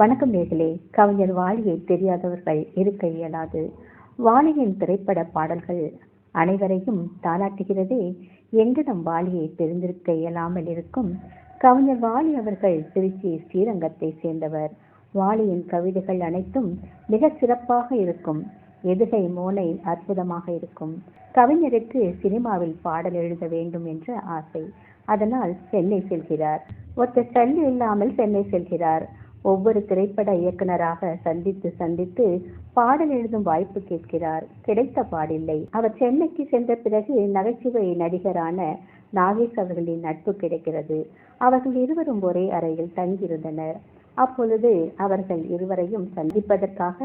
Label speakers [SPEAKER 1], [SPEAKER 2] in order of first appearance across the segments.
[SPEAKER 1] வணக்கம் நேர்களே. கவிஞர் வாலியை தெரியாதவர்கள் இருக்க இயலாது. வாலியின் திரைப்பட பாடல்கள் அனைவரையும் தாளாட்டுகிறதே. என்று நம் வாலியை தெரிந்திருக்க இயலாமல் இருக்கும் கவிஞர் வாலி அவர்கள் திருச்சி ஸ்ரீரங்கத்தை சேர்ந்தவர். வாலியின் கவிதைகள் அனைத்தும் மிக சிறப்பாக இருக்கும். எதுகை மோனை அற்புதமாக இருக்கும். கவிஞருக்கு சினிமாவில் பாடல் எழுத வேண்டும் என்ற ஆசை. அதனால் சென்னை செல்கிறார். ஒத்த சல்லி இல்லாமல் சென்னை செல்கிறார். ஒவ்வொரு திரைப்பட இயக்குனராக சந்தித்து சந்தித்து பாடல் எழுதும் வாய்ப்பு கேட்கிறார். கிடைத்த பாடில்லை. அவர் சென்னைக்கு சென்ற பிறகு நகைச்சுவை நடிகரான நாகேஷ் அவர்களின் நட்பு கிடைக்கிறது. அவர்கள் இருவரும் ஒரே அறையில் தங்கியிருந்தனர். அப்பொழுது அவர்கள் இருவரையும் சந்திப்பதற்காக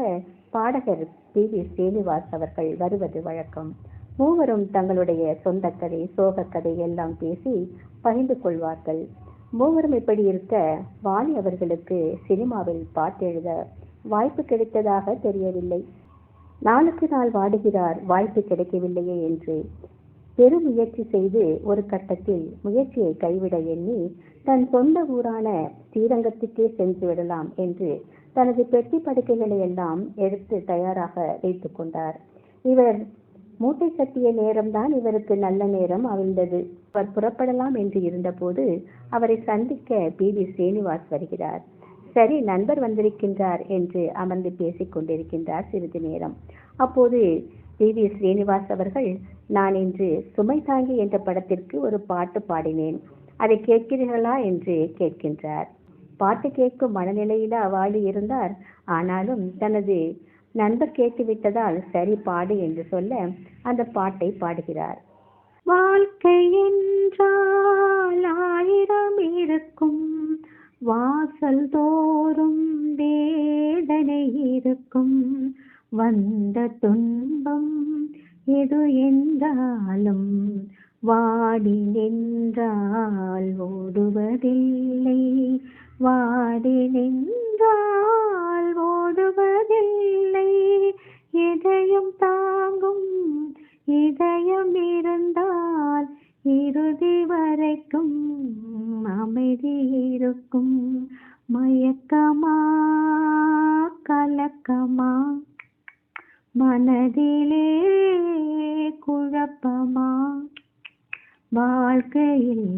[SPEAKER 1] பாடகர் பி. வி. ஸ்ரீனிவாஸ் அவர்கள் வருவது வழக்கம். மூவரும் தங்களுடைய சொந்த கதை சோக கதை எல்லாம் பேசி பகிர்ந்து கொள்வார்கள். மூவரும் இப்படி இருக்க வாலி அவர்களுக்கு சினிமாவில் பாட்டு எழுத வாய்ப்பு கிடைத்ததாக தெரியவில்லை. நாளுக்கு நாள் வாடுகிறார் வாய்ப்பு கிடைக்கவில்லையே என்று பெரும் முயற்சி செய்து ஒரு கட்டத்தில் முயற்சியை கைவிட எண்ணி தன் சொந்த ஊரான ஸ்ரீரங்கத்துக்கே சென்று விடலாம் என்று தனது பெட்டி படுக்கைகளை எல்லாம் எடுத்து தயாராக வைத்துக் கொண்டார். இவர் மூட்டை கட்டிய நேரம்தான் இவருக்கு நல்ல நேரம் அவிழ்ந்தது அவர் புறப்படலாம் என்று இருந்தபோது அவரை சந்திக்க பி. வி. ஸ்ரீனிவாஸ் வருகிறார். சரி நண்பர் வந்திருக்கின்றார் என்று அமர்ந்து பேசிக் கொண்டிருக்கின்றார் சிறிது நேரம். அப்போது பி. வி. ஸ்ரீனிவாஸ் அவர்கள் நான் இன்று சுமை தாங்கி என்ற படத்திற்கு ஒரு பாட்டு பாடினேன். அதை கேட்கிறீர்களா என்று கேட்கின்றார். பாட்டு கேட்கும் மனநிலையில அவாளி இருந்தார். ஆனாலும் தனது நண்பர் கேட்டுவிட்டதால் சரி பாடு என்று சொல்ல அந்த பாட்டை பாடுகிறார். வாழ்க்கை என்றால் ஆயிரம் இருக்கும் வாசல் தோறும் வேதனை இருக்கும். வந்த துன்பம் எது என்றாலும் வாடி நின்றால் ஓடுவதில்லை வாடி நின்ற இதயம் தாங்கும் இதயம் இருந்தால் இறுதி வரைக்கும் அமைதி இருக்கும். மயக்கமா? கலக்கமா? மனதிலே குழப்பமா? வாழ்க்கையில்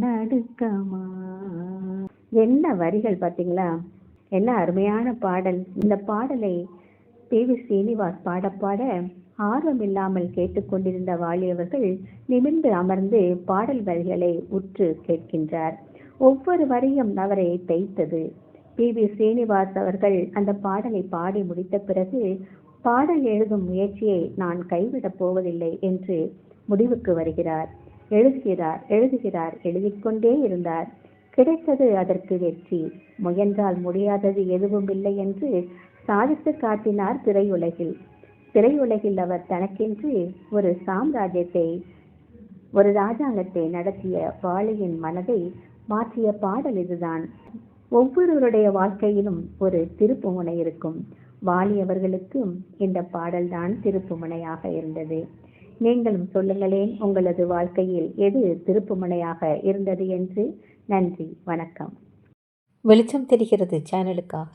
[SPEAKER 1] நடுக்கமா? என்ன வரிகள் பார்த்தீங்களா? என்ன அருமையான பாடல். இந்த பாடலை பி வி ஸ்ரீனிவாஸ் பாட பாட ஆர்வம் இல்லாமல் கேட்டுக்கொண்டிருந்த வாலியவர்கள் நிமிர்ந்து அமர்ந்து பாடல் வரிகளை உற்று கேட்கின்றார். ஒவ்வொரு வரியும் அவரை தைத்தது பி. வி. ஸ்ரீனிவாஸ் அவர்கள் அந்த பாடலை பாடி முடித்த பிறகு பாடல் எழுதும் முயற்சியை நான் கைவிடப் போவதில்லை என்று முடிவுக்கு வருகிறார். எழுதுகிறார் எழுதுகிறார் எழுதிக்கொண்டே இருந்தார். கிடைத்தது அதற்கு வெற்றி. முயன்றால் முடியாதது எதுவும் இல்லை என்று சாதித்து காட்டினார் திரையுலகில். திரையுலகில் அவர் தனக்கென்று ஒரு சாம்ராஜ்யத்தை ஒரு ராஜாங்கத்தை நடத்திய வாழையின் மனதை மாற்றிய பாடல் இதுதான். ஒவ்வொருவருடைய வாழ்க்கையிலும் ஒரு திருப்புமுனை இருக்கும். வாலி அவர்களுக்கும் இந்த பாடல்தான் திருப்புமுனையாக இருந்தது. நீங்களும் சொல்லுங்களேன் உங்களது வாழ்க்கையில் எது திருப்புமுனையாக இருந்தது என்று? நன்றி வணக்கம்.
[SPEAKER 2] வெளிச்சம் தெரிகிறது சேனலுக்காக.